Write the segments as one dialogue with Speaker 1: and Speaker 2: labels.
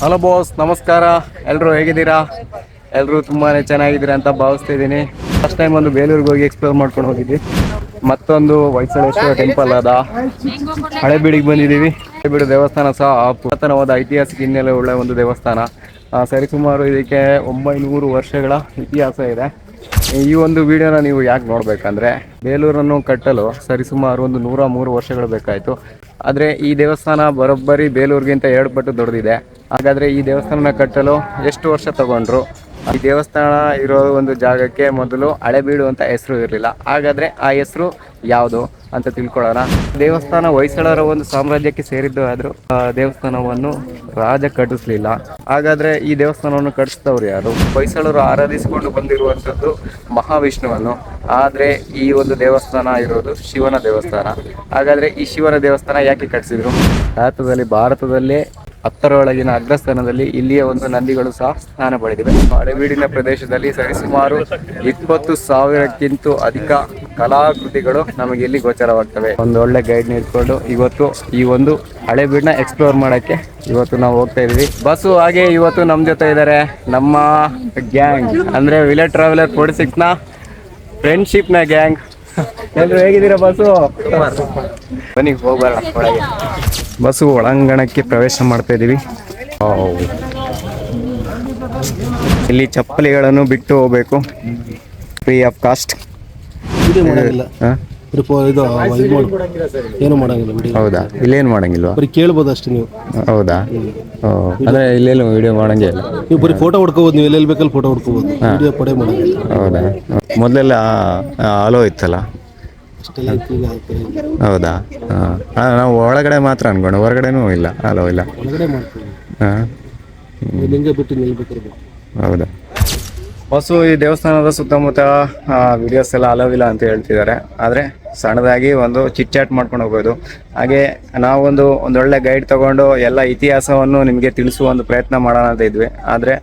Speaker 1: Hello boss, ನಮಸ್ಕಾರ. ಎಲ್ಲರೂ ಹೇಗಿದ್ದೀರಾ? ಎಲ್ಲರೂ ತುಂಬಾ ಚೆನ್ನಾಗಿದ್ದೀರಾ ಅಂತ ಭಾವಿಸ್ತಿದ್ದೀನಿ ಫಸ್ಟ್ ಟೈಮ್ ಒಂದು ಬೇಲೂರಿಗೆ ಹೋಗಿ ಎಕ್ಸ್ಪ್ಲೋರ್ ಮಾಡ್ಕೊಂಡು ಹೋಗಿದ್ವಿ. ಮತ್ತೊಂದು ಹೊಯ್ಸಳೇಶ್ವರ ಟೆಂಪಲ್ ಅದ. ಹಳೆಬೀಡಿಗೆ ಬಂದಿದ್ದೀವಿ. ಹಳೆಬೀಡು ದೇವಸ್ಥಾನ ಸಹ ಪುರಾತನವಾದ ಐತಿಹಾಸಿಕ ಹಿನ್ನೆಲೆ ಉಳ್ಳ ಒಂದು ದೇವಸ್ಥಾನ. ಸರಿ ಸರಿಸುಮಾರು ಇದಕ್ಕೆ ಒಂಬೈನೂರು ವರ್ಷಗಳ ಇತಿಹಾಸ ಇದೆ. ಈ ಒಂದು ವಿಡಿಯೋನ ನೀವು ಯಾಕೆ ನೋಡಬೇಕಂದ್ರೆ, ಬೇಲೂರನ್ನು ಕಟ್ಟಲು ಸರಿಸುಮಾರು ಒಂದು ನೂರ ಮೂರು ವರ್ಷಗಳು ಬೇಕಾಯಿತು. ಆದರೆ ಈ ದೇವಸ್ಥಾನ ಬರೋಬ್ಬರಿ ಬೇಲೂರಿಗಿಂತ ಎರಡು ಪಟ್ಟು ದೊಡ್ಡದಿದೆ. ಹಾಗಾದರೆ ಈ ದೇವಸ್ಥಾನ ಕಟ್ಟಲು ಎಷ್ಟು ವರ್ಷ ತಗೊಂಡ್ರು? ಈ ದೇವಸ್ಥಾನ ಇರೋ ಒಂದು ಜಾಗಕ್ಕೆ ಮೊದಲು ಹಳೆಬೀಡು ಅಂತ ಹೆಸರು ಇರಲಿಲ್ಲ. ಹಾಗಾದರೆ ಆ ಹೆಸರು ಯಾವುದು ಅಂತ ತಿಳ್ಕೊಳ್ಳೋಣ. ದೇವಸ್ಥಾನ ಹೊಯ್ಸಳರ ಒಂದು ಸಾಮ್ರಾಜ್ಯಕ್ಕೆ ಸೇರಿದ್ದು ಆದರೂ ದೇವಸ್ಥಾನವನ್ನು ರಾಜ ಕಟ್ಟಿಸ್ಲಿಲ್ಲ. ಹಾಗಾದ್ರೆ ಈ ದೇವಸ್ಥಾನವನ್ನು ಕಟ್ಟಿಸಿದವರು ಯಾರು? ಹೊಯ್ಸಳರು ಆರಾಧಿಸಿಕೊಂಡು ಬಂದಿರುವಂಥದ್ದು ಮಹಾವಿಷ್ಣುವನ್ನು. ಆದರೆ ಈ ಒಂದು ದೇವಸ್ಥಾನ ಇರೋದು ಶಿವನ ದೇವಸ್ಥಾನ. ಹಾಗಾದ್ರೆ ಈ ಶಿವನ ದೇವಸ್ಥಾನ ಯಾಕೆ ಕಟ್ಟಿಸಿದ್ರು? ಭಾರತದಲ್ಲಿ, ಭಾರತದಲ್ಲೇ ಹತ್ತರೊಳಗಿನ ಅಗ್ರಸ್ಥಾನದಲ್ಲಿ ಇಲ್ಲಿಯ ಒಂದು ನಂದಿಗಳು ಸಹ ಸ್ನಾನ ಪಡೆದಿವೆ. ಹಳೆಬೀಡಿನ ಪ್ರದೇಶದಲ್ಲಿ ಸರಿಸುಮಾರು ಇಪ್ಪತ್ತು ಸಾವಿರಕ್ಕಿಂತ ಅಧಿಕ ಕಲಾಕೃತಿಗಳು ನಮಗೆ ಇಲ್ಲಿ ಗೋಚರವಾಗ್ತವೆ. ಒಂದು ಒಳ್ಳೆ ಗೈಡ್ ನಿಂತ್ಕೊಂಡು ಇವತ್ತು ಈ ಒಂದು ಹಳೆಬೀಡನ್ನ ಎಕ್ಸ್ಪ್ಲೋರ್ ಮಾಡಕ್ಕೆ ಇವತ್ತು ನಾವು ಹೋಗ್ತಾ ಇದೀವಿ ಬಸ್ಸು ಹಾಗೆ ಇವತ್ತು ನಮ್ಮ ಜೊತೆ ಇದ್ದಾರೆ ನಮ್ಮ ಗ್ಯಾಂಗ್ ಅಂದ್ರೆ ವಿಲೇಜ್ ಟ್ರಾವೆಲರ್ ಫೋರ್ಟಿ ಫ್ರೆಂಡ್ಶಿಪ್ನ ಗ್ಯಾಂಗ್ ಎಲ್ಲರೂ ಹೇಗಿದ್ದೀರಾ ಬಸ್ಸು ಬನ್ನಿ ಹೋಗೋಣ ಒಳಗೆ. ಬಸ್ಸು ಒಳಾಂಗಣಕ್ಕೆ ಪ್ರವೇಶ ಮಾಡ್ತಾ ಇದೀವಿ ಇಲ್ಲಿ ಚಪ್ಪಲಿಗಳನ್ನು ಬಿಟ್ಟು ಹೋಗ್ಬೇಕು. ಫ್ರೀ ಆಫ್ ಕಾಸ್ಟ್
Speaker 2: ಏನು ಮಾಡಂಗಿಲ್ಲ?
Speaker 1: ಹೌದಾ? ಇಲ್ಲೇನು ಮಾಡಂಗಿಲ್ವಾ?
Speaker 2: ಬರೀ ಕೇಳ್ಬೋದು ಅಷ್ಟೇ ನೀವು.
Speaker 1: ಹೌದಾ? ಅಂದ್ರೆ ಇಲ್ಲೇನು ವಿಡಿಯೋ ಮಾಡಂಗೆ ಇಲ್ಲ.
Speaker 2: ನೀವು ಬರೀ ಫೋಟೋ ಹೊಡ್ಕೋಬೋದು ನೀವು ಎಲ್ಲೆಲ್ಲಿ ಬೇಕಲ್ಲಿ ಫೋಟೋ ಹೊಡ್ಕೋಬೋದು. ವಿಡಿಯೋ ಪಡೆ ಮಾಡಂಗಿಲ್ಲ.
Speaker 1: ಹೌದಾ? ಮೊದಲೆಲ್ಲ ಆಲೋ ಇತ್ತಲ್ಲ. ಹೌದಾ? ಹಾಂ. ನಾವು ಒಳಗಡೆ ಮಾತ್ರ ಅನ್ಕೊಂಡು. ಹೊರಗಡೆನೂ ಇಲ್ಲ. ಆಲೋ ಇಲ್ಲ. ಹಾಂ. ಹೌದಾ? ಬಸ್ಸು ಈ ದೇವಸ್ಥಾನದ ಸುತ್ತಮುತ್ತ ವಿಡಿಯೋಸ್ ಎಲ್ಲ ಅಲವಿಲ್ಲ ಅಂತ ಹೇಳ್ತಿದ್ದಾರೆ. ಆದರೆ ಸಣ್ಣದಾಗಿ ಒಂದು ಚಿಟ್ ಚಾಟ್ ಮಾಡ್ಕೊಂಡು ಹೋಗ್ಬೋದು. ಹಾಗೆ ನಾವೊಂದು ಒಂದೊಳ್ಳೆ ಗೈಡ್ ತಗೊಂಡು ಎಲ್ಲ ಇತಿಹಾಸವನ್ನು ನಿಮಗೆ ತಿಳಿಸುವ ಒಂದು ಪ್ರಯತ್ನ ಮಾಡೋಣ ಅಂತ ಇದ್ವಿ. ಆದರೆ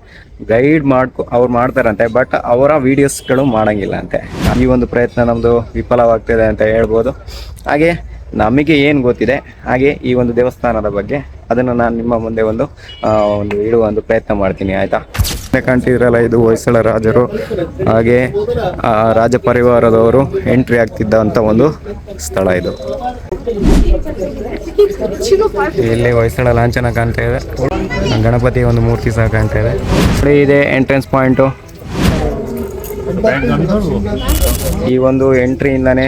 Speaker 1: ಗೈಡ್ ಮಾಡ್ಕೊ, ಅವ್ರು ಮಾಡ್ತಾರಂತೆ ಬಟ್ ಅವರ ವಿಡಿಯೋಸ್ಗಳು ಮಾಡೋಂಗಿಲ್ಲ ಅಂತೆ. ಈ ಒಂದು ಪ್ರಯತ್ನ ನಮ್ಮದು ವಿಫಲವಾಗ್ತಿದೆ ಅಂತ ಹೇಳ್ಬೋದು. ಹಾಗೆ ನಮಗೆ ಏನು ಗೊತ್ತಿದೆ, ಹಾಗೆ ಈ ಒಂದು ದೇವಸ್ಥಾನದ ಬಗ್ಗೆ ಅದನ್ನು ನಾನು ನಿಮ್ಮ ಮುಂದೆ ಒಂದು ಒಂದು ಇಡುವ ಒಂದು ಪ್ರಯತ್ನ ಮಾಡ್ತೀನಿ, ಆಯಿತಾ? ಕಾಣ್ತಿದ್ರಲ್ಲ ಇದು ಹೊಯ್ಸಳ ರಾಜರು. ಹಾಗೆ ರಾಜ ಪರಿವಾರದವರು ಎಂಟ್ರಿ ಆಗ್ತಿದ್ದಂಥ ಒಂದು ಸ್ಥಳ ಇದು. ಇಲ್ಲಿ ಹೊಯ್ಸಳ ಲಾಂಛನ ಕಾಣ್ತಾ ಇದೆ. ಗಣಪತಿ ಒಂದು ಮೂರ್ತಿ ಸಹ ಕಾಣ್ತಾ ಇದೆ. ಇದೆ ಎಂಟ್ರೆನ್ಸ್ ಪಾಯಿಂಟು ಈ ಒಂದು ಎಂಟ್ರಿಯಿಂದನೇ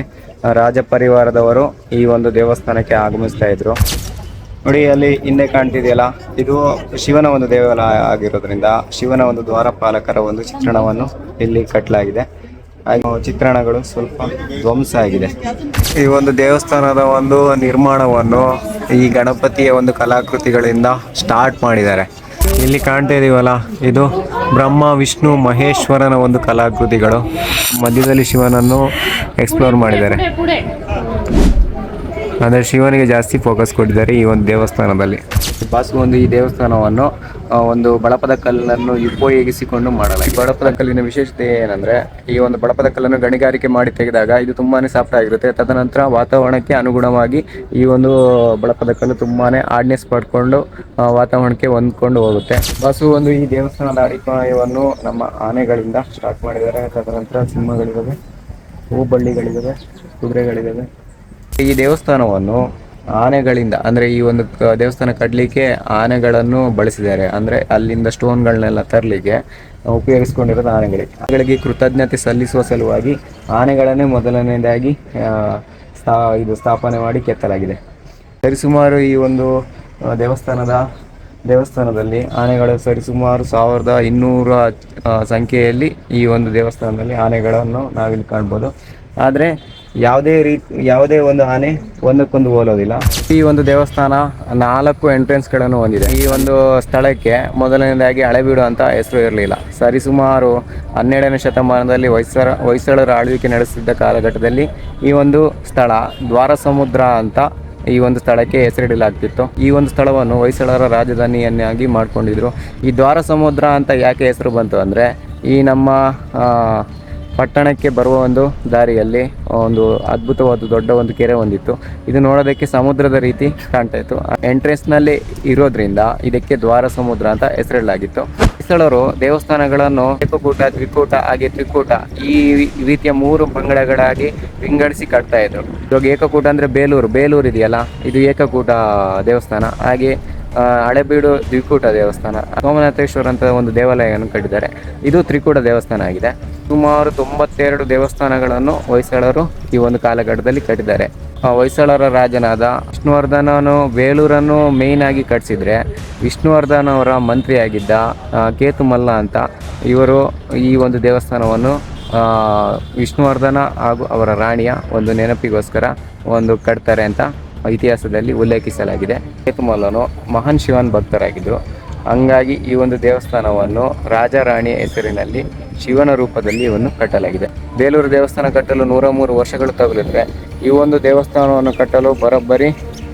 Speaker 1: ರಾಜ ಪರಿವಾರದವರು ಈ ಒಂದು ದೇವಸ್ಥಾನಕ್ಕೆ ಆಗಮಿಸ್ತಾ ಇದ್ರು. ನೋಡಿ, ಅಲ್ಲಿ ಹಿಂದೆ ಕಾಣ್ತಿದೆಯಲ್ಲ, ಇದು ಶಿವನ ಒಂದು ದೇವಾಲಯ ಆಗಿರೋದ್ರಿಂದ ಶಿವನ ಒಂದು ದ್ವಾರಪಾಲಕರ ಒಂದು ಚಿತ್ರಣವನ್ನು ಇಲ್ಲಿ ಕಟ್ಟಲಾಗಿದೆ ಹಾಗೂ ಚಿತ್ರಣಗಳು ಸ್ವಲ್ಪ ಧ್ವಂಸ ಆಗಿದೆ. ಈ ಒಂದು ದೇವಸ್ಥಾನದ ಒಂದು ನಿರ್ಮಾಣವನ್ನು ಈ ಗಣಪತಿಯ ಒಂದು ಕಲಾಕೃತಿಗಳಿಂದ ಸ್ಟಾರ್ಟ್ ಮಾಡಿದ್ದಾರೆ. ಇಲ್ಲಿ ಕಾಣ್ತಾ ಇದೀವಲ್ಲ, ಇದು ಬ್ರಹ್ಮ, ವಿಷ್ಣು, ಮಹೇಶ್ವರನ ಒಂದು ಕಲಾಕೃತಿಗಳು. ಮಧ್ಯದಲ್ಲಿ ಶಿವನನ್ನು ಎಕ್ಸ್ಪ್ಲೋರ್ ಮಾಡಿದ್ದಾರೆ. ಅಂದರೆ ಶಿವನಿಗೆ ಜಾಸ್ತಿ ಫೋಕಸ್ ಕೊಟ್ಟಿದ್ದಾರೆ ಈ ಒಂದು ದೇವಸ್ಥಾನದಲ್ಲಿ. ಬಾಸು ಒಂದು ಈ ದೇವಸ್ಥಾನವನ್ನು ಒಂದು ಬಳಪದ ಕಲ್ಲನ್ನು ಉಪಯೋಗಿಸಿಕೊಂಡು ಮಾಡಲಾಗಿದೆ. ಬಳಪದ ಕಲ್ಲಿನ ವಿಶೇಷತೆ ಏನಂದ್ರೆ, ಈ ಒಂದು ಬಳಪದ ಕಲ್ಲನ್ನು ಗಣಿಗಾರಿಕೆ ಮಾಡಿ ತೆಗೆದಾಗ ಇದು ತುಂಬಾನೇ ಸಾಫ್ಟ್ ಆಗಿರುತ್ತೆ. ತದನಂತರ ವಾತಾವರಣಕ್ಕೆ ಅನುಗುಣವಾಗಿ ಈ ಒಂದು ಬಳಪದ ಕಲ್ಲು ತುಂಬಾನೇ ಆಡ್ನೆಸ್ ಪಡ್ಕೊಂಡು ವಾತಾವರಣಕ್ಕೆ ಹೊಂದ್ಕೊಂಡು ಹೋಗುತ್ತೆ. ಬಾಸು ಒಂದು ಈ ದೇವಸ್ಥಾನದ ಅಡಿಪಾಯವನ್ನು ನಮ್ಮ ಆನೆಗಳಿಂದ ಸ್ಟಾರ್ಟ್ ಮಾಡಿದ್ದಾರೆ. ತದನಂತರ ಸಿಂಹಗಳಿದ್ದಾವೆ, ಹೂಬಳ್ಳಿಗಳಿದ್ದಾವೆ, ಕುದುರೆಗಳಿದ್ದಾವೆ. ಈ ದೇವಸ್ಥಾನವನ್ನು ಆನೆಗಳಿಂದ, ಅಂದ್ರೆ ಈ ಒಂದು ದೇವಸ್ಥಾನ ಕಟ್ಟಲಿಕ್ಕೆ ಆನೆಗಳನ್ನು ಬಳಸಿದ್ದಾರೆ. ಅಂದ್ರೆ ಅಲ್ಲಿಂದ ಸ್ಟೋನ್ಗಳನ್ನೆಲ್ಲ ತರಲಿಕ್ಕೆ ಉಪಯೋಗಿಸ್ಕೊಂಡಿರೋದು ಆನೆಗಳಿಗೆ. ಆನೆಗಳಿಗೆ ಕೃತಜ್ಞತೆ ಸಲ್ಲಿಸುವ ಸಲುವಾಗಿ ಆನೆಗಳನ್ನೇ ಮೊದಲನೇದಾಗಿ ಸ್ಥಾ, ಇದು ಸ್ಥಾಪನೆ ಮಾಡಿ ಕೆತ್ತಲಾಗಿದೆ. ಸರಿಸುಮಾರು ಈ ಒಂದು ದೇವಸ್ಥಾನದ, ದೇವಸ್ಥಾನದಲ್ಲಿ ಆನೆಗಳು ಸರಿಸುಮಾರು ಸಾವಿರದ ಇನ್ನೂರ ಸಂಖ್ಯೆಯಲ್ಲಿ ಈ ಒಂದು ದೇವಸ್ಥಾನದಲ್ಲಿ ಆನೆಗಳನ್ನು ನಾವಿಲ್ಲಿ ಕಾಣ್ಬೋದು. ಆದರೆ ಯಾವುದೇ ರೀತಿ, ಯಾವುದೇ ಒಂದು ಆನೆ ಒಂದಕ್ಕೊಂದು ಹೋಲೋದಿಲ್ಲ. ಈ ಒಂದು ದೇವಸ್ಥಾನ ನಾಲ್ಕು ಎಂಟ್ರೆನ್ಸ್ಗಳನ್ನು ಹೊಂದಿದೆ. ಈ ಒಂದು ಸ್ಥಳಕ್ಕೆ ಮೊದಲನೇದಾಗಿ ಹಳೆಬೀಡು ಅಂತ ಹೆಸರು ಇರಲಿಲ್ಲ. ಸರಿಸುಮಾರು ಹನ್ನೆರಡನೇ ಶತಮಾನದಲ್ಲಿ ಹೊಯ್ಸಳ, ಹೊಯ್ಸಳರ ಆಳ್ವಿಕೆ ನಡೆಸಿದ್ದ ಕಾಲಘಟ್ಟದಲ್ಲಿ ಈ ಒಂದು ಸ್ಥಳ ದ್ವಾರ ಸಮುದ್ರ ಅಂತ ಈ ಒಂದು ಸ್ಥಳಕ್ಕೆ ಹೆಸರಿಡಲಾಗ್ತಿತ್ತು. ಈ ಒಂದು ಸ್ಥಳವನ್ನು ಹೊಯ್ಸಳರ ರಾಜಧಾನಿಯನ್ನಾಗಿ ಮಾಡಿಕೊಂಡಿದ್ರು. ಈ ದ್ವಾರ ಸಮುದ್ರ ಅಂತ ಯಾಕೆ ಹೆಸರು ಬಂತು ಅಂದರೆ ಈ ನಮ್ಮ ಪಟ್ಟಣಕ್ಕೆ ಬರುವ ಒಂದು ದಾರಿಯಲ್ಲಿ ಒಂದು ಅದ್ಭುತವಾದ ದೊಡ್ಡ ಒಂದು ಕೆರೆ ಹೊಂದಿತ್ತು. ಇದು ನೋಡೋದಕ್ಕೆ ಸಮುದ್ರದ ರೀತಿ ಕಾಣ್ತಾ ಇತ್ತು. ಎಂಟ್ರೆನ್ಸ್ನಲ್ಲಿ ಇರೋದ್ರಿಂದ ಇದಕ್ಕೆ ದ್ವಾರ ಸಮುದ್ರ ಅಂತ ಹೆಸರಿಡಲಾಗಿತ್ತು. ಸ್ಥಳರು ದೇವಸ್ಥಾನಗಳನ್ನು ಏಕಕೂಟ, ತ್ರಿಕೂಟ, ಹಾಗೆ ತ್ರಿಕೂಟ ಈ ರೀತಿಯ ಮೂರು ಪಂಗಡಗಳಾಗಿ ವಿಂಗಡಿಸಿ ಕಟ್ತಾ ಇದ್ರು. ಇವಾಗ ಏಕಕೂಟ ಅಂದ್ರೆ ಬೇಲೂರು ಬೇಲೂರು ಇದೆಯಲ್ಲ, ಇದು ಏಕಕೂಟ ದೇವಸ್ಥಾನ. ಹಾಗೆ ಹಳೆಬೀಡು ದ್ವಿಕೂಟ ದೇವಸ್ಥಾನ. ಸೋಮನಾಥೇಶ್ವರ ಅಂತ ಒಂದು ದೇವಾಲಯವನ್ನು ಕಟ್ಟಿದ್ದಾರೆ. ಇದು ತ್ರಿಕೂಟ ದೇವಸ್ಥಾನ ಆಗಿದೆ. ಸುಮಾರು ತೊಂಬತ್ತೆರಡು ದೇವಸ್ಥಾನಗಳನ್ನು ಹೊಯ್ಸಳರು ಈ ಒಂದು ಕಾಲಘಟ್ಟದಲ್ಲಿ ಕಟ್ಟಿದ್ದಾರೆ. ಹೊಯ್ಸಳರ ರಾಜನಾದ ವಿಷ್ಣುವರ್ಧನನು ಬೇಲೂರನ್ನು ಮೇಯ್ನ್ ಆಗಿ ಕಟ್ಟಿಸಿದ್ರೆ ವಿಷ್ಣುವರ್ಧನ್ ಅವರ ಮಂತ್ರಿಯಾಗಿದ್ದ ಕೇತು ಕೇತುಮಲ್ಲ ಅಂತ ಇವರು ಈ ಒಂದು ದೇವಸ್ಥಾನವನ್ನು ವಿಷ್ಣುವರ್ಧನ ಹಾಗೂ ಅವರ ರಾಣಿಯ ಒಂದು ನೆನಪಿಗೋಸ್ಕರ ಒಂದು ಕಟ್ತಾರೆ ಅಂತ ಇತಿಹಾಸದಲ್ಲಿ ಉಲ್ಲೇಖಿಸಲಾಗಿದೆ. ಕೇತುಮಲ್ಲನು ಮಹಾನ್ ಶಿವನ್ ಭಕ್ತರಾಗಿದ್ದರು. ಹಂಗಾಗಿ ಈ ಒಂದು ದೇವಸ್ಥಾನವನ್ನು ರಾಜ ರಾಣಿಯ ಹೆಸರಿನಲ್ಲಿ ಶಿವನ ರೂಪದಲ್ಲಿ ಇವನ್ನು ಕಟ್ಟಲಾಗಿದೆ. ಬೇಲೂರು ದೇವಸ್ಥಾನ ಕಟ್ಟಲು ನೂರ ಮೂರು ವರ್ಷಗಳು ತಗುಲಿದ್ರೆ ಈ ಒಂದು ದೇವಸ್ಥಾನವನ್ನು ಕಟ್ಟಲು ಬರೋಬ್ಬರಿ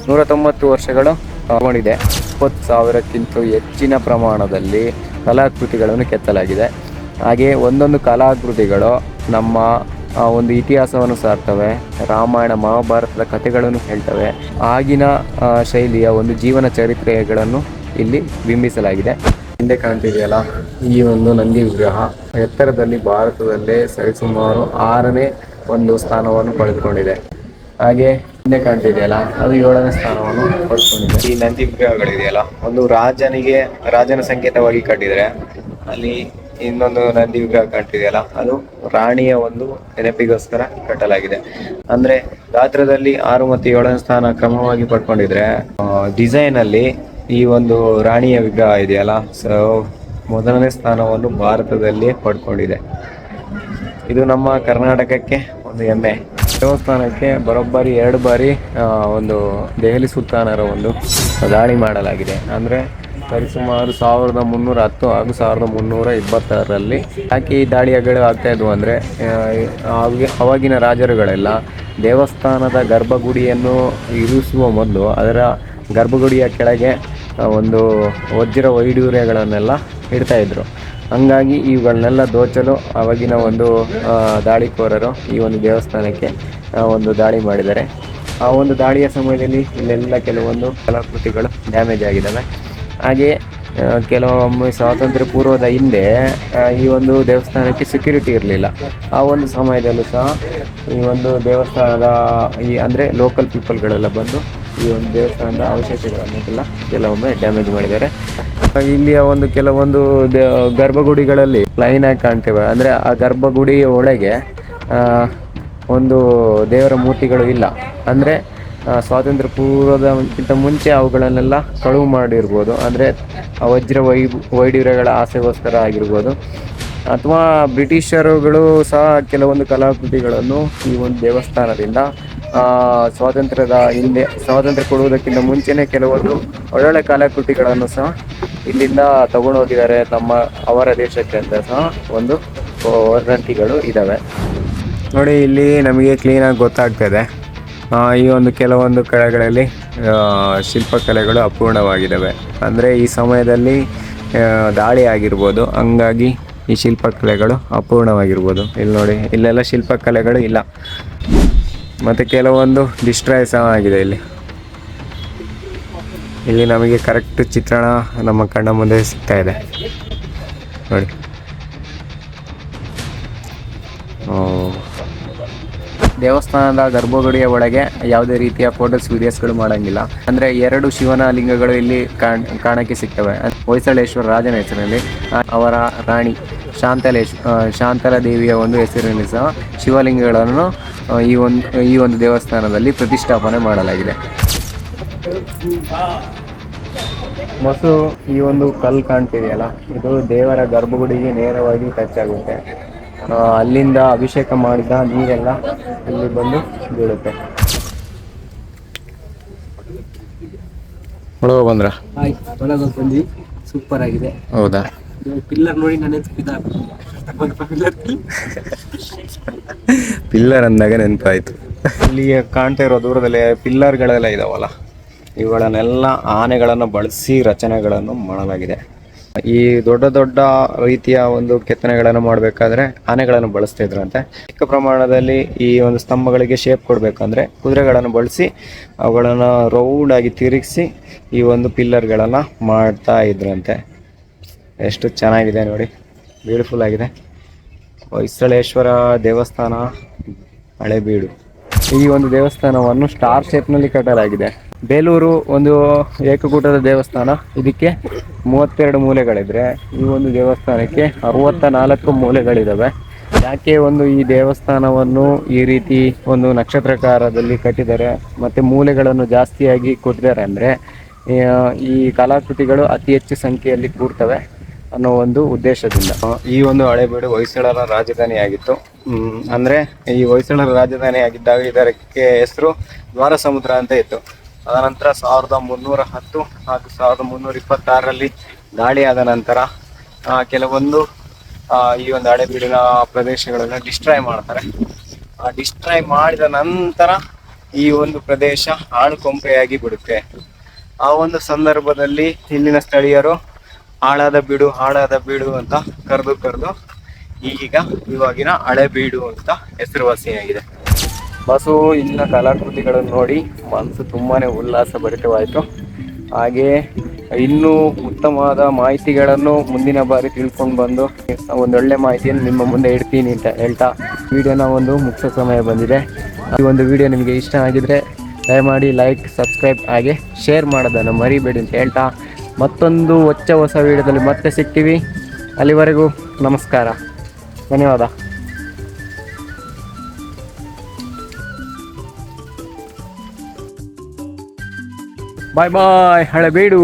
Speaker 1: ನೂರ ತೊಂಬತ್ತು ವರ್ಷಗಳು ತಗೊಂಡಿದೆ. ಇಪ್ಪತ್ತು ಸಾವಿರಕ್ಕಿಂತ ಹೆಚ್ಚಿನ ಪ್ರಮಾಣದಲ್ಲಿ ಕಲಾಕೃತಿಗಳನ್ನು ಕೆತ್ತಲಾಗಿದೆ. ಹಾಗೆ ಒಂದೊಂದು ಕಲಾಕೃತಿಗಳು ನಮ್ಮ ಒಂದು ಇತಿಹಾಸವನ್ನು ಸಾರ್ತವೆ. ರಾಮಾಯಣ ಮಹಾಭಾರತದ ಕಥೆಗಳನ್ನು ಹೇಳ್ತವೆ. ಆಗಿನ ಶೈಲಿಯ ಒಂದು ಜೀವನ ಚರಿತ್ರೆಗಳನ್ನು ಇಲ್ಲಿ ಬಿಂಬಿಸಲಾಗಿದೆ. ಹಿಂದೆ ಕಾಣ್ತಿದೆಯಲ್ಲ ಈ ಒಂದು ನಂದಿ ವಿಗ್ರಹ. ಎತ್ತರದಲ್ಲಿ ಭಾರತದಲ್ಲೇ ಸರಿಸುಮಾರು ಆರನೇ ಒಂದು ಸ್ಥಾನವನ್ನು ಪಡೆದುಕೊಂಡಿದೆ. ಹಾಗೆ ಹಿಂದೆ ಕಾಣ್ತಿದೆಯಲ್ಲ ಅದು ಏಳನೇ ಸ್ಥಾನವನ್ನು ಪಡೆದುಕೊಂಡಿದೆ. ಈ ನಂದಿ ವಿಗ್ರಹಗಳಿದೆಯಲ್ಲ ಒಂದು ರಾಜನಿಗೆ ರಾಜನ ಸಂಕೇತವಾಗಿ ಕಟ್ಟಿದರೆ ಅಲ್ಲಿ ಇನ್ನೊಂದು ನಂದಿ ವಿಗ್ರಹ ಕಾಣ್ತಿದೆಯಲ್ಲ? ಅದು ರಾಣಿಯ ಒಂದು ನೆನಪಿಗೋಸ್ಕರ ಕಟ್ಟಲಾಗಿದೆ. ಅಂದ್ರೆ ಗಾತ್ರದಲ್ಲಿ ಆರು ಮತ್ತು ಏಳನೇ ಸ್ಥಾನ ಕ್ರಮವಾಗಿ ಪಡ್ಕೊಂಡಿದ್ರೆ ಡಿಸೈನ್ ಅಲ್ಲಿ ಈ ಒಂದು ರಾಣಿಯ ವಿಗ್ರಹ ಇದೆಯಲ್ಲ? ಸೊ ಮೊದಲನೇ ಸ್ಥಾನವನ್ನು ಭಾರತದಲ್ಲಿ ಪಡ್ಕೊಂಡಿದೆ. ಇದು ನಮ್ಮ ಕರ್ನಾಟಕಕ್ಕೆ ಒಂದು ಹೆಮ್ಮೆ. ದೇವಸ್ಥಾನಕ್ಕೆ ಬರೋಬ್ಬರಿ ಎರಡು ಬಾರಿ ಒಂದು ದೆಹಲಿ ಸುಲ್ತಾನರ ಒಂದು ದಾಳಿ ಮಾಡಲಾಗಿದೆ. ಅಂದರೆ ಸರಿಸುಮಾರು ಸಾವಿರದ ಮುನ್ನೂರ ಹತ್ತು ಹಾಗೂ ಸಾವಿರದ ಮುನ್ನೂರ ಇಪ್ಪತ್ತಾರರಲ್ಲಿ ಯಾಕೆ ಈ ದಾಳಿಗಳು ಆಗ್ತಾ ಇದ್ವು ಅಂದರೆ ಅವಾಗಿನ ರಾಜರುಗಳೆಲ್ಲ ದೇವಸ್ಥಾನದ ಗರ್ಭಗುಡಿಯನ್ನು ಇರಿಸುವ ಮೊದಲು ಅದರ ಗರ್ಭಗುಡಿಯ ಕೆಳಗೆ ಒಂದು ವಜ್ರ ವೈಡೂರ್ಯಗಳನ್ನೆಲ್ಲ ಇಡ್ತಾಯಿದ್ರು ಹಂಗಾಗಿ ಇವುಗಳನ್ನೆಲ್ಲ ದೋಚಲು ಅವಾಗಿನ ಒಂದು ದಾಳಿಕೋರರು ಈ ಒಂದು ದೇವಸ್ಥಾನಕ್ಕೆ ಒಂದು ದಾಳಿ ಮಾಡಿದ್ದಾರೆ. ಆ ಒಂದು ದಾಳಿಯ ಸಮಯದಲ್ಲಿ ಇಲ್ಲೆಲ್ಲ ಕೆಲವೊಂದು ಕಲಾಕೃತಿಗಳು ಡ್ಯಾಮೇಜ್ ಆಗಿದ್ದಾವೆ. ಹಾಗೆ ಕೆಲವೊಮ್ಮೆ ಸ್ವಾತಂತ್ರ್ಯ ಪೂರ್ವದ ಹಿಂದೆ ಈ ಒಂದು ದೇವಸ್ಥಾನಕ್ಕೆ ಸೆಕ್ಯೂರಿಟಿ ಇರಲಿಲ್ಲ. ಆ ಒಂದು ಸಮಯದಲ್ಲೂ ಸಹ ಈ ಒಂದು ದೇವಸ್ಥಾನದ, ಈ ಅಂದರೆ ಲೋಕಲ್ ಪೀಪಲ್ಗಳೆಲ್ಲ ಬಂದು ಈ ಒಂದು ದೇವಸ್ಥಾನದ ಅವಶೇಷಗಳನ್ನೆಲ್ಲ ಕೆಲವೊಮ್ಮೆ ಡ್ಯಾಮೇಜ್ ಮಾಡಿದ್ದಾರೆ. ಇಲ್ಲಿಯ ಒಂದು ಕೆಲವೊಂದು ದೇ- ಗರ್ಭಗುಡಿಗಳಲ್ಲಿ ಲೈನ್ ಆಗಿ ಕಾಣ್ತೇವೆ. ಅಂದರೆ ಆ ಗರ್ಭಗುಡಿಯ ಒಳಗೆ ಒಂದು ದೇವರ ಮೂರ್ತಿಗಳು ಇಲ್ಲ. ಅಂದರೆ ಸ್ವಾತಂತ್ರ್ಯ ಪೂರ್ವದಕ್ಕಿಂತ ಮುಂಚೆ ಅವುಗಳನ್ನೆಲ್ಲ ಕಳುವು ಮಾಡಿರ್ಬೋದು. ಅಂದರೆ ವಜ್ರ ವೈ ವೈಡೂರ್ಯಗಳ ಆಸೆಗೋಸ್ಕರ ಆಗಿರ್ಬೋದು. ಅಥವಾ ಬ್ರಿಟಿಷರುಗಳು ಸಹ ಕೆಲವೊಂದು ಕಲಾಕೃತಿಗಳನ್ನು ಈ ಒಂದು ದೇವಸ್ಥಾನದಿಂದ ಸ್ವಾತಂತ್ರ್ಯದ ಹಿಂದೆ ಸ್ವಾತಂತ್ರ್ಯ ಕೊಡುವುದಕ್ಕಿಂತ ಮುಂಚೆನೇ ಕೆಲವೊಂದು ಒಳ್ಳೊಳ್ಳೆ ಕಲಾಕೃತಿಗಳನ್ನು ಸಹ ಇಲ್ಲಿಂದ ತಗೊಂಡೋಗಿದ್ದಾರೆ. ತಮ್ಮ ಅವರ ದೇಶಕ್ಕೆ ಅಂತ ಸಹ ಒಂದು ವದಂತಿಗಳು ಇದ್ದಾವೆ ನೋಡಿ ಇಲ್ಲಿ ನಮಗೆ ಕ್ಲೀನಾಗಿ ಆ, ಈ ಒಂದು ಕೆಲವೊಂದು ಕಡೆಗಳಲ್ಲಿ ಶಿಲ್ಪಕಲೆಗಳು ಅಪೂರ್ಣವಾಗಿದ್ದಾವೆ. ಅಂದರೆ ಈ ಸಮಯದಲ್ಲಿ ದಾಳಿ ಆಗಿರ್ಬೋದು, ಹಂಗಾಗಿ ಈ ಶಿಲ್ಪಕಲೆಗಳು ಅಪೂರ್ಣವಾಗಿರ್ಬೋದು. ಇಲ್ಲಿ ನೋಡಿ, ಇಲ್ಲೆಲ್ಲ ಶಿಲ್ಪಕಲೆಗಳು ಇಲ್ಲ. ಮತ್ತು ಕೆಲವೊಂದು ಡಿಸ್ಟ್ರಾಯ್ ಸಹ ಆಗಿದೆ ಇಲ್ಲಿ. ಇಲ್ಲಿ ನಮಗೆ ಕರೆಕ್ಟ್ ಚಿತ್ರಣ ನಮ್ಮ ಕಣ್ಣ ಮುಂದೆ ಸಿಗ್ತಾ ಇದೆ. ನೋಡಿ. ದೇವಸ್ಥಾನದ ಗರ್ಭಗುಡಿಯ ಒಳಗೆ ಯಾವುದೇ ರೀತಿಯ ಫೋಟೋಸ್, ವಿಡಿಯೋಸ್ಗಳು ಮಾಡಂಗಿಲ್ಲ. ಅಂದ್ರೆ ಎರಡು ಶಿವನ ಲಿಂಗಗಳು ಇಲ್ಲಿ ಕಾಣ್, ಕಾಣಕ್ಕೆ ಸಿಗ್ತವೆ. ಹೊಯ್ಸಳೇಶ್ವರ ರಾಜನ ಹೆಸರಿನಲ್ಲಿ ಅವರ ರಾಣಿ ಶಾಂತಲೇಶ್ ಶಾಂತಲ ದೇವಿಯ ಒಂದು ಹೆಸರಿನಲ್ಲಿ ಸಹ ಶಿವಲಿಂಗಗಳನ್ನು ಈ ಒಂದು ಈ ಒಂದು ದೇವಸ್ಥಾನದಲ್ಲಿ ಪ್ರತಿಷ್ಠಾಪನೆ ಮಾಡಲಾಗಿದೆ. ಮೊಸರು ಈ ಒಂದು ಕಲ್ಲು ಕಾಣ್ತಿದೆಯಲ್ಲ? ಇದು ದೇವರ ಗರ್ಭಗುಡಿಗೆ ನೇರವಾಗಿ ಟಚ್ ಆಗುತ್ತೆ. ಅಲ್ಲಿಂದ ಅಭಿಷೇಕ ಮಾಡಿದ ನೀರೆಲ್ಲ ಇಲ್ಲಿ ಬಂದು ಬೀಳುತ್ತೆ. ಒಳಗೆ ಬಂದ್ರ?
Speaker 2: ಒಳಗೆ ಬಂದ್ವಿ. ಸೂಪರ್ ಆಗಿದೆ.
Speaker 1: ಹೌದಾ?
Speaker 2: ಪಿಲ್ಲರ್ ನೋಡಿ ಪಿಲ್ಲರ್
Speaker 1: ಅಂದಾಗ ನೆನಪಾಯ್ತು. ಇಲ್ಲಿ ಕಾಣ್ತಾ ಇರೋ ದೂರದಲ್ಲಿ ಪಿಲ್ಲರ್ಗಳೆಲ್ಲ ಇದಾವಲ್ಲ? ಇವುಗಳನ್ನೆಲ್ಲ ಆನೆಗಳನ್ನು ಬಳಸಿ ರಚನೆಗಳನ್ನು ಮಾಡಲಾಗಿದೆ. ಈ ದೊಡ್ಡ ದೊಡ್ಡ ರೀತಿಯ ಒಂದು ಕೆತ್ತನೆಗಳನ್ನು ಮಾಡಬೇಕಾದ್ರೆ ಆನೆಗಳನ್ನು ಬಳಸ್ತಾ ಇದ್ರಂತೆ. ಚಿಕ್ಕ ಪ್ರಮಾಣದಲ್ಲಿ ಈ ಒಂದು ಸ್ತಂಭಗಳಿಗೆ ಶೇಪ್ ಕೊಡಬೇಕಂದ್ರೆ ಕುದುರೆಗಳನ್ನು ಬಳಸಿ ಅವುಗಳನ್ನು ರೌಂಡ್ ಆಗಿ ತಿರುಗಿಸಿ ಈ ಒಂದು ಪಿಲ್ಲರ್ಗಳನ್ನು ಮಾಡ್ತಾ ಇದ್ರಂತೆ. ಎಷ್ಟು ಚೆನ್ನಾಗಿದೆ ನೋಡಿ. ಬ್ಯೂಟಿಫುಲ್ ಆಗಿದೆ. ಹೊಯ್ಸಳೇಶ್ವರ ದೇವಸ್ಥಾನ, ಹಳೆಬೀಡು. ಈ ಒಂದು ದೇವಸ್ಥಾನವನ್ನು ಸ್ಟಾರ್ ಶೇಪ್ನಲ್ಲಿ ಕಟ್ಟಲಾಗಿದೆ. ಬೇಲೂರು ಒಂದು ಏಕಕೂಟದ ದೇವಸ್ಥಾನ. ಇದಕ್ಕೆ ಮೂವತ್ತೆರಡು ಮೂಲೆಗಳಿದ್ರೆ ಈ ಒಂದು ದೇವಸ್ಥಾನಕ್ಕೆ ಅರವತ್ತ ನಾಲ್ಕು ಮೂಲೆಗಳಿದ್ದಾವೆ ಯಾಕೆ ಒಂದು ಈ ದೇವಸ್ಥಾನವನ್ನು ಈ ರೀತಿ ಒಂದು ನಕ್ಷತ್ರಕಾರದಲ್ಲಿ ಕಟ್ಟಿದ್ದಾರೆ ಮತ್ತೆ ಮೂಲೆಗಳನ್ನು ಜಾಸ್ತಿಯಾಗಿ ಕೊಟ್ಟಿದ್ದಾರೆ ಅಂದರೆ, ಈ ಕಲಾಕೃತಿಗಳು ಅತಿ ಹೆಚ್ಚು ಸಂಖ್ಯೆಯಲ್ಲಿ ಕೂಡ್ತವೆ ಅನ್ನೋ ಒಂದು ಉದ್ದೇಶದಿಂದ. ಈ ಒಂದು ಹಳೆಬೀಡು ಹೊಯ್ಸಳರ ರಾಜಧಾನಿಯಾಗಿತ್ತು. ಅಂದರೆ ಈ ಹೊಯ್ಸಳರ ರಾಜಧಾನಿ ಆಗಿದ್ದಾಗ ಇದಕ್ಕೆ ಹೆಸರು ದ್ವಾರ ಸಮುದ್ರ ಅಂತ ಇತ್ತು. ಅದನಂತರ ಸಾವಿರದ ಮುನ್ನೂರ ಹತ್ತು ಹಾಗೂ ಸಾವಿರದ ಮುನ್ನೂರ ಇಪ್ಪತ್ತಾರರಲ್ಲಿ ದಾಳಿ ಆದ ನಂತರ ಕೆಲವೊಂದು ಈ ಒಂದು ಅಡೆಬೀಡಿನ ಪ್ರದೇಶಗಳನ್ನು ಡಿಸ್ಟ್ರಾಯ್ ಮಾಡ್ತಾರೆ. ಆ ಡಿಸ್ಟ್ರಾಯ್ ಮಾಡಿದ ನಂತರ ಈ ಒಂದು ಪ್ರದೇಶ ಹಾಳು ಕೊಂಪೆಯಾಗಿ ಬಿಡುತ್ತೆ. ಆ ಒಂದು ಸಂದರ್ಭದಲ್ಲಿ ಇಲ್ಲಿನ ಸ್ಥಳೀಯರು, ಹಾಳಾದ ಬೀಡು ಹಾಳಾದ ಬೀಡು ಅಂತ ಕರೆದು ಕರೆದು ಈಗ ಇವಾಗಿನ ಹಳೆ ಬೀಡು ಅಂತ ಹೆಸರುವಾಸಿಯಾಗಿದೆ. ಬಸು ಇಲ್ಲಿನ ಕಲಾಕೃತಿಗಳನ್ನು ನೋಡಿ ಮನಸ್ಸು ತುಂಬಾ ಉಲ್ಲಾಸ ಭರಿತವಾಯಿತು ಹಾಗೆ ಇನ್ನೂ ಉತ್ತಮವಾದ ಮಾಹಿತಿಗಳನ್ನು ಮುಂದಿನ ಬಾರಿ ತಿಳ್ಕೊಂಡು ಬಂದು ಒಂದೊಳ್ಳೆ ಮಾಹಿತಿಯನ್ನು ನಿಮ್ಮ ಮುಂದೆ ಇಡ್ತೀನಿ ಅಂತ ಹೇಳ್ತಾ ವಿಡಿಯೋನ ಒಂದು ಮುಖ್ಯ ಸಮಯ ಬಂದಿದೆ. ಈ ಒಂದು ವಿಡಿಯೋ ನಿಮಗೆ ಇಷ್ಟ ಆಗಿದ್ರೆ ದಯಮಾಡಿ ಲೈಕ್ ಸಬ್ಸ್ಕ್ರೈಬ್ ಹಾಗೆ ಶೇರ್ ಮಾಡೋದನ್ನು ಮರಿಬೇಡಿ ಅಂತ ಹೇಳ್ತಾ ಮತ್ತೊಂದು ಹೊಚ್ಚ ಹೊಸ ವಿಡಿಯೋದಲ್ಲಿ ಮತ್ತೆ ಸಿಗ್ತೀವಿ. ಅಲ್ಲಿವರೆಗೂ ನಮಸ್ಕಾರ. ಧನ್ಯವಾದ. Bye bye हळबेडू